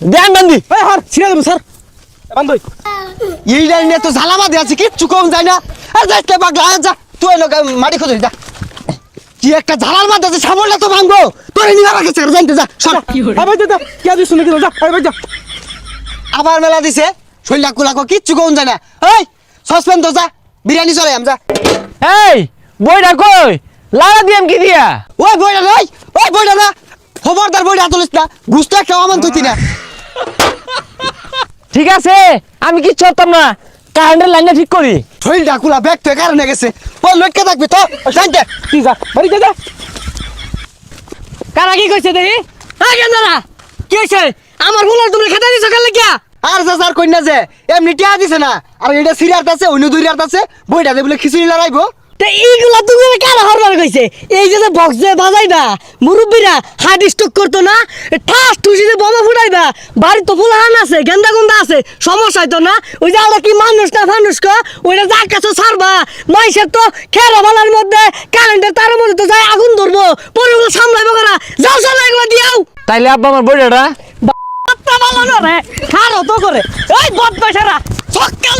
দেন বান্ধি এই হর ছিড়ে দেবো স্যার। বান্ধব এই লাইন নিয়ে তো ঝালামা দিয়ে আছে কিচ্ছু কম যায় না। আর যাই কে পাগলা আর যা তুই লোক মাটি খোঁজ যা কি একটা ঝালার মাঝে আছে সামলটা তো ভাঙবো। তোর নিয়ে রাখেছে জানতে যা সর। আবার যা কে দিস শুনে দিল যা আবার যা। আবার মেলা দিছে শৈলা কুলাকো কিচ্ছু কম যায় না। এই সসপেন্ড তো যা বিরিয়ানি চলে আম যা। এই বইটা কই? লাগা দিয়াম কি দিয়া? ওই বইটা ওই বইটা না। খবরদার বইটা তুলিস না গুস্তা খাওয়া মান তুই না। ঠিক আছে? আমি কিচ্ছু করতাম না। কারেন্টের লাইনটা ঠিক করি। শৈলটা কুলা ব্যাগ তো কারণে গেছে। ওই লটকে থাকবি তো। জানতে তুই যা বাড়ি যা যা। কারা কি কইছে দেখি? হ্যাঁ কেন দাঁড়া কি হয়েছে আমার ফুলার তুমি খেতে দিছো কেন লাগিয়া? আর যা স্যার কন্যা যে এমনি টিয়া দিছে না। আর এটা সিরিয়ার আছে অন্য দুই আছে। বইটা যে বলে খিচুড়ি লড়াইবো। তে এইগুলা তুমি কারা হরবার কইছে? এই যে বক্স যে বাজাই না মুরব্বীরা হার্ট স্ট্রোক করতো না বাড়ি তো ফুলাহান আছে গেন্দা গুন্দা আছে সমস্যা হইতো না? ওই যে কি মানুষ না ফানুষ ক? ওইটা যা কাছে ছাড়বা মাইসের তো খেরা ভালার মধ্যে কারেন্টের তার মধ্যে তো যাই আগুন ধরবো পরে ওগুলো সামলাইবো করা? যাও সামলাই এগুলো দিয়াও। তাইলে আব্বা আমার বইটা ভালো না রে খারো তো করে। এই বদমাশেরা সকাল